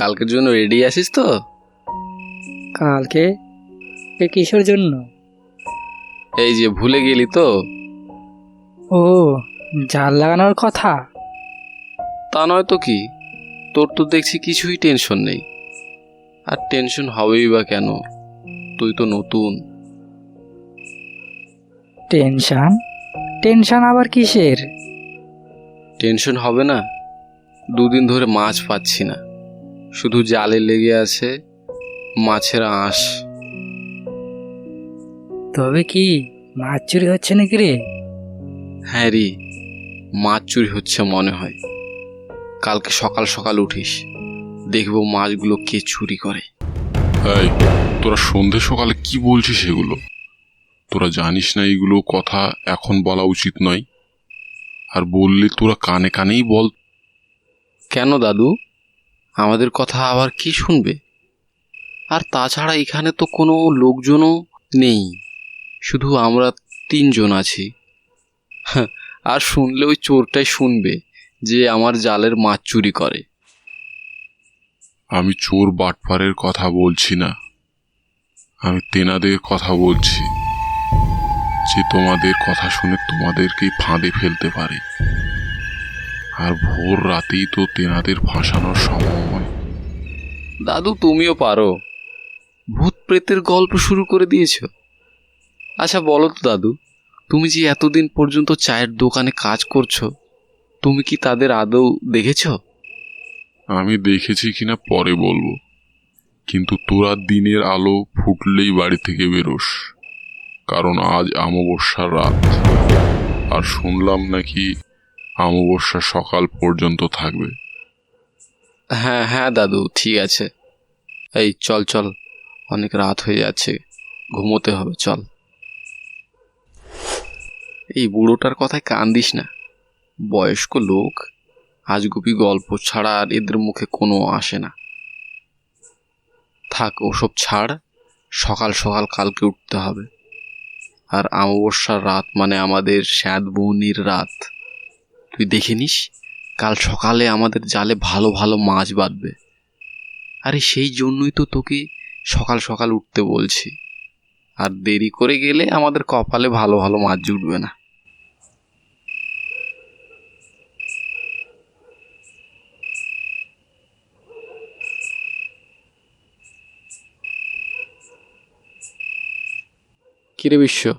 কালকের জন্য রেডি আছিস তো? কালকে? এ কিসের জন্য? এই যে ভুলে গেলি তো। ও জাল লাগানোর কথা? তা নয় তো কি? তোর তো দেখছি কিছুই টেনশন নেই। আর টেনশন হবেই বা কেন? তুই তো নতুন। টেনশন? টেনশন আবার কিসের? টেনশন হবে না। দুদিন ধরে মাছ পাচ্ছি না। শুধু জালে লেগে আছে মাছের আঁশ। তবে কি মাছ চুরি হচ্ছে নাকি রে? হ্যাঁ রে মাছ চুরি হচ্ছে মনে হয়। কালকে সকাল সকাল উঠিস দেখব মাছগুলো কে চুরি করে। এই তোরা সন্ধে সকালে কি বলছিস এগুলো? তোরা জানিস না এগুলো কথা এখন বলা উচিত নয়। আর বললে তোরা কানে কানেই বল। কেন দাদু? আমাদের কথা আবার কি শুনবে? আর তাছাড়া এখানে তো কোনো লোকজনও নেই। শুধু আমরা তিনজন আছি। আর শুনলে ওই চোরটাই শুনবে যে আমার জালের মাছ চুরি করে। আমি চোর বাটপারের কথা বলছি না। আমি তেনাদের কথা বলছি। যে তোমাদের কথা শুনে তোমাদেরকেই ফাঁদে ফেলতে পারে। আর ভোর রাতেই তো তেনাদের ফাঁসানোর সময়। দাদু তুমিও পারো। ভূত প্রেতের গল্প শুরু করে দিয়েছ। আচ্ছা বলো তো দাদু তুমি যে এতদিন পর্যন্ত চায়ের দোকানে কাজ করছ তুমি কি তাদের আদৌ দেখেছ? আমি দেখেছি কিনা পরে বলব। কিন্তু তোরা দিনের আলো ফুটলেই বাড়ি থেকে বেরোস। কারণ আজ অমাবস্যার রাত। আর শুনলাম নাকি অমাবস্যা সকাল পর্যন্ত থাকবে। হ্যাঁ হ্যাঁ দাদু, ঠিক আছে। এই, চল চল, অনেক রাত হয়ে যাচ্ছে, ঘুমোতে হবে, চল। এই বুড়োটার কথায় কান দিস না। বয়স্ক লোক, আজগুবি গল্প ছাড়া আর এদের মুখে কোনো আসে না। থাক, ওসব ছাড়, সকাল সকাল কালকে উঠতে হবে। আর অমাবস্যার রাত মানে আমাদের স্যাদ বৌনির রাত। তুই দেখে নিস, কাল সকালে আমাদের জালে ভালো ভালো মাছ বাঁধবে। আরে সেই জন্যই তো তোকে সকাল সকাল উঠতে বলছি। আর দেরি করে গেলে আমাদের কপালে ভালো ভালো মাছ জুটবে না। কিরে বিশ্ব,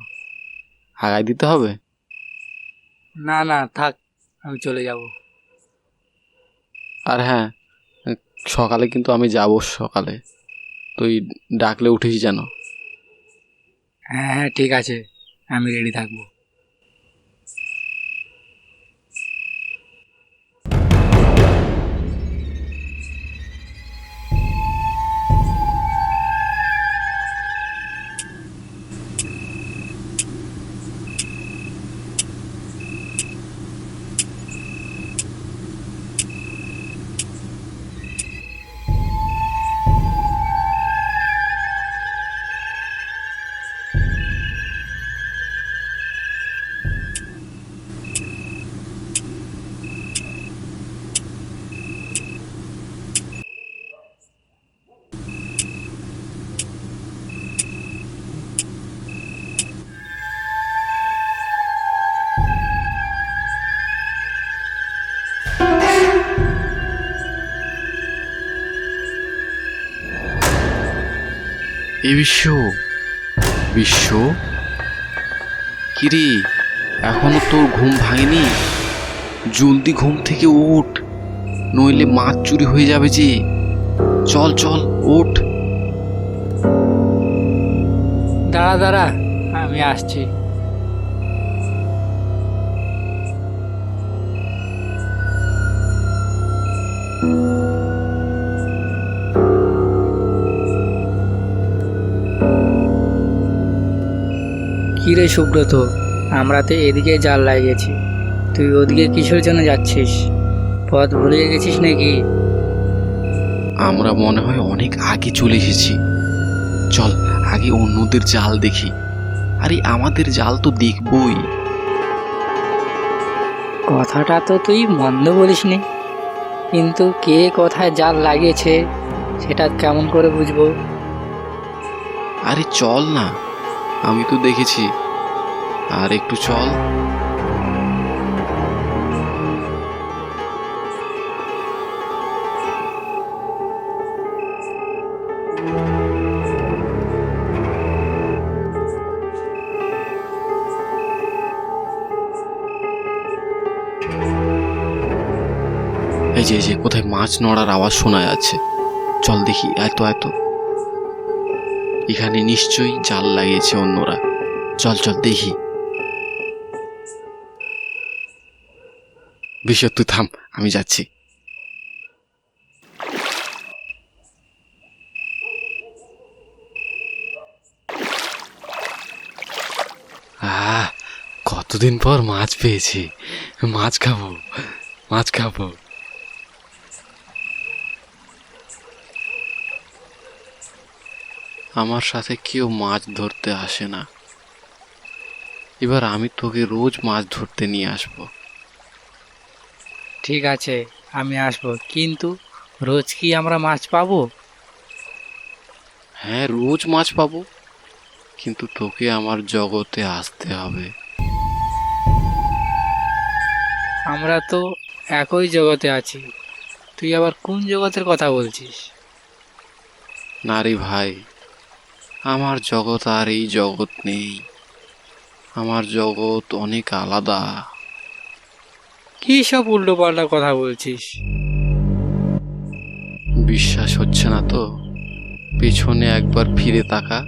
আগায় দিতে হবে? না না, থাক। আমি চলে যাব। আর হ্যাঁ সকালে কিন্তু আমি যাব সকালে। তুই ডাকলে উঠিস যেন। হ্যাঁ হ্যাঁ ঠিক আছে। আমি রেডি থাকব। এ বিশ্ব বিশ্ব? কিরে, এখনও তোর ঘুম ভাঙেনি? জলদি ঘুম থেকে ওঠ নইলে মাছ চুরি হয়ে যাবে যে। চল চল ওঠ দাঁড়া দাঁড়া, আমি আসছি। কিরে সুব্রত আমরা তো এদিকে জাল লাগিয়েছি। তুই ওদিকে কিসের জন্য যাচ্ছিস? পথ ভুলে গেছিস নাকি? আমরা মনে হয় অনেক আগে চলে এসেছি। চল আগে অন্যদের জাল দেখি। আরে আমাদের জাল তো দেখবই। কথাটা তো তুই মন্দ বলিসনি। কিন্তু কে কোথায় জাল লাগিয়েছে সেটা কেমন করে বুঝব? আরে চল না। আমি তো দেখেছি। আর একটু চল। এই যে যে, কোথায় মাছ নড়ার আওয়াজ শোনা যাচ্ছে। চল দেখি, এত এত। এখানে নিশ্চয়ই জাল লাগিয়েছে অন্যরা। চল চল, দেখি। বিশ্বর তুই থাম, আমি যাচ্ছি। আহ, কতদিন পর মাছ পেয়েছি। মাছ খাব মাছ খাব। আমার সাথে কেউ মাছ ধরতে আসে না। এবার আমি তোকে রোজ মাছ ধরতে নিয়ে আসব। ঠিক আছে আমি আসব। কিন্তু রোজ কি আমরা মাছ পাবো? হ্যাঁ রোজ মাছ পাবো। কিন্তু তোকে আমার জগতে আসতে হবে। আমরা তো একই জগতে আছি। তুই আবার কোন জগতের কথা বলছিস? নারী ভাই আমার জগৎ আর এই জগৎ নেই। আমার জগৎ অনেক আলাদা। কি সব উল্টো পাল্টা কথা বলছিস? বিশ্বাস হচ্ছে না তো। পেছনে একবার ফিরে তাকা।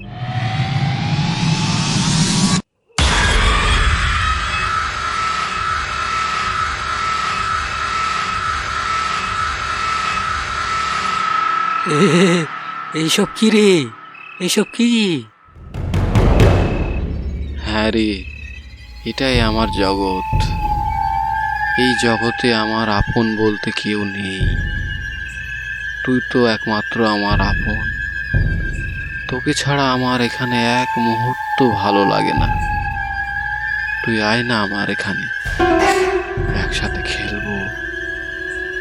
এইসব কি রে? এইসব কি? হ্যাঁ রে এটাই আমার জগৎ। এই জগতে আমার আপন বলতে কেউ নেই। তুই তো একমাত্র আমার আপন। তোকে ছাড়া আমার এখানে এক মুহূর্ত ভালো লাগে না। তুই আয় না আমার এখানে। একসাথে খেলব,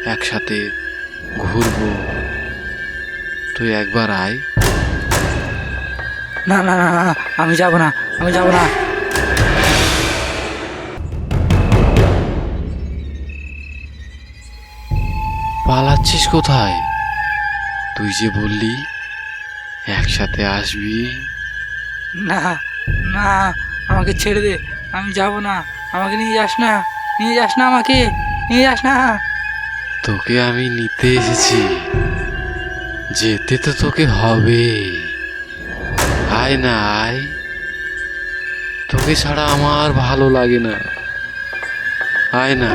একসাথে ঘুরবো। তুই একবার আয়। না না না আমি যাব না, আমি যাব না। পালাচ্ছিস কোথায়? তুই যে বললি একসাথে আসবি? না না আমাকে ছেড়ে দে আমি যাব না আমাকে নিয়ে যাস না নিয়ে যাস না আমাকে নিয়ে যাস না। তোকে আমি নিতে এসেছি যেতে তো তোকে হবে। আয় না আয়। তোকে ছাড়া আমার ভালো লাগে না। আয় না।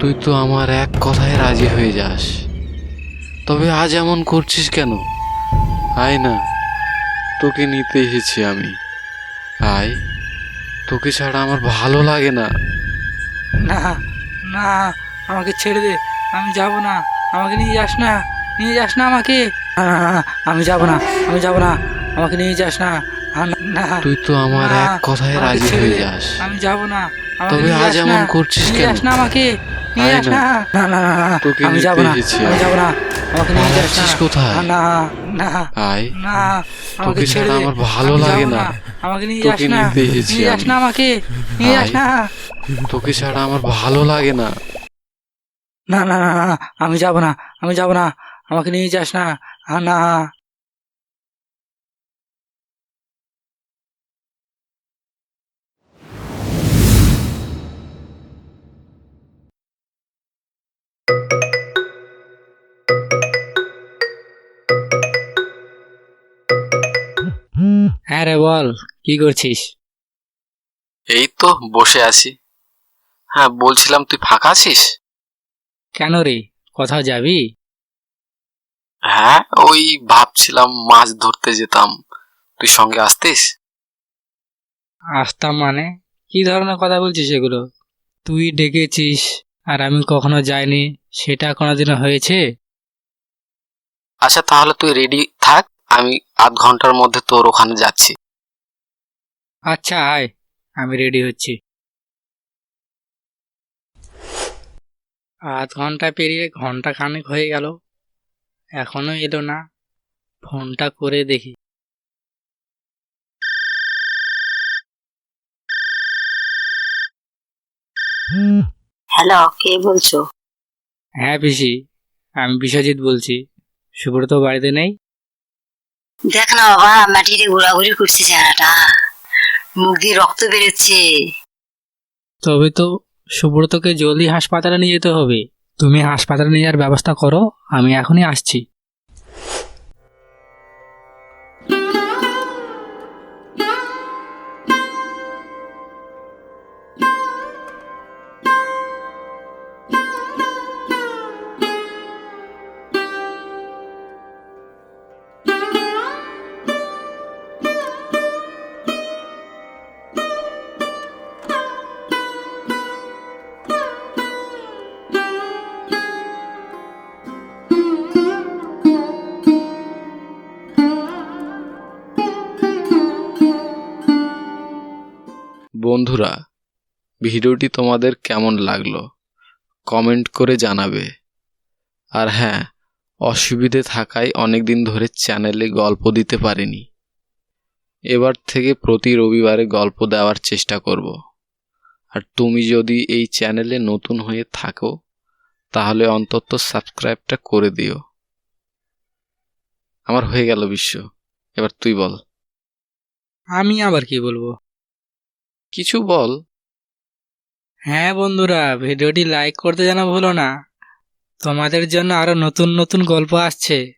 তুই তো আমার এক কথায় রাজি হয়ে যাস। তবে আজ এমন করছিস কেন? আয় না তোকে নিতে এসেছি আমি। আয় তোকে ছাড়া আমার ভালো লাগে না। না না আমাকে ছেড়ে দে আমি যাব না আমাকে নিয়ে যাস না নিয়ে যাস না আমাকে। আমি যাব না আমি যাব না আমাকে নিয়ে যাস না তুই তো আমার এক কথায় রাজি হয়ে যাস। আমি যাব না তবে আজ এমন করছিস কেন? না আমাকে নিয়ে না। না। না আমি যাব না আমি। যাব না। আমাকে নিয়ে যাস না। কোথায়? না না আয়। না আমাকে ছেড়ে আমার ভালো লাগে না। আমাকে নিয়ে যাস না। নিয়ে যাস। না আমাকে। নিয়ে যাস না। তোকে ছাড়া আমার ভালো লাগে না। না না না, আমি যাব না। আমি যাব না। আমাকে নিয়ে যাস না। না। হ্যাঁ রে বল কি করছিস? এই তো বসে আছি। হ্যাঁ বলছিলাম তুই ফাঁকা আছিস? কেন রে কোথাও যাবি? হ্যাঁ ওই ভাবছিলাম মাছ ধরতে যেতাম। তুই সঙ্গে আসতিস? আসতাম মানে? কি ধরনের কথা বলছিস এগুলো? তুই ডেকেছিস আর আমি কখনো যাইনি সেটা কোনোদিনও হয়েছে? আচ্ছা তাহলে তুই রেডি থাক। আমি আধ ঘণ্টার মধ্যে তোর ওখানে যাচ্ছি। আচ্ছা আয়। আমি রেডি হচ্ছি। আধ ঘণ্টা পেরিয়ে ঘণ্টা খানেক হয়ে গেল। এখনও এলো না। ফোনটা করে দেখি। হ্যালো কে বলছো? হ্যাঁ পিসি। আমি বিশ্বজিৎ বলছি। সুব্রত বাড়িতে নেই? দেখ না বাবা, মাটিতে ঘোরাঘুরি করছে চেহারাটা। মুখ দিয়ে রক্ত বেরোচ্ছে। তবে তো সুব্রতকে জলদি হাসপাতালে নিয়ে যেতে হবে। তুমি হাসপাতালে নিয়ে যাওয়ার ব্যবস্থা করো, আমি এখনই আসছি। বন্ধুরা, ভিডিওটি তোমাদের কেমন লাগল? কমেন্ট করে জানাবে। আর হ্যাঁ অসুবিধে থাকায় অনেক দিন ধরে চ্যানেলে গল্প দিতে পারিনি। এবার থেকে প্রতি রবিবারে গল্প দেওয়ার চেষ্টা করব। আর তুমি যদি এই চ্যানেলে নতুন হয়ে থাকো, তাহলে অন্তত সাবস্ক্রাইবটা করে দিও। আমার হয়ে গেল বিশ্ব। এবার তুই বল। আমি আবার কি বলব? কিছু বল। হ্যাঁ বন্ধুরা, ভিডিওটি লাইক করতে যেন ভুলো না। তোমাদের জন্য আরও নতুন নতুন গল্প আসছে।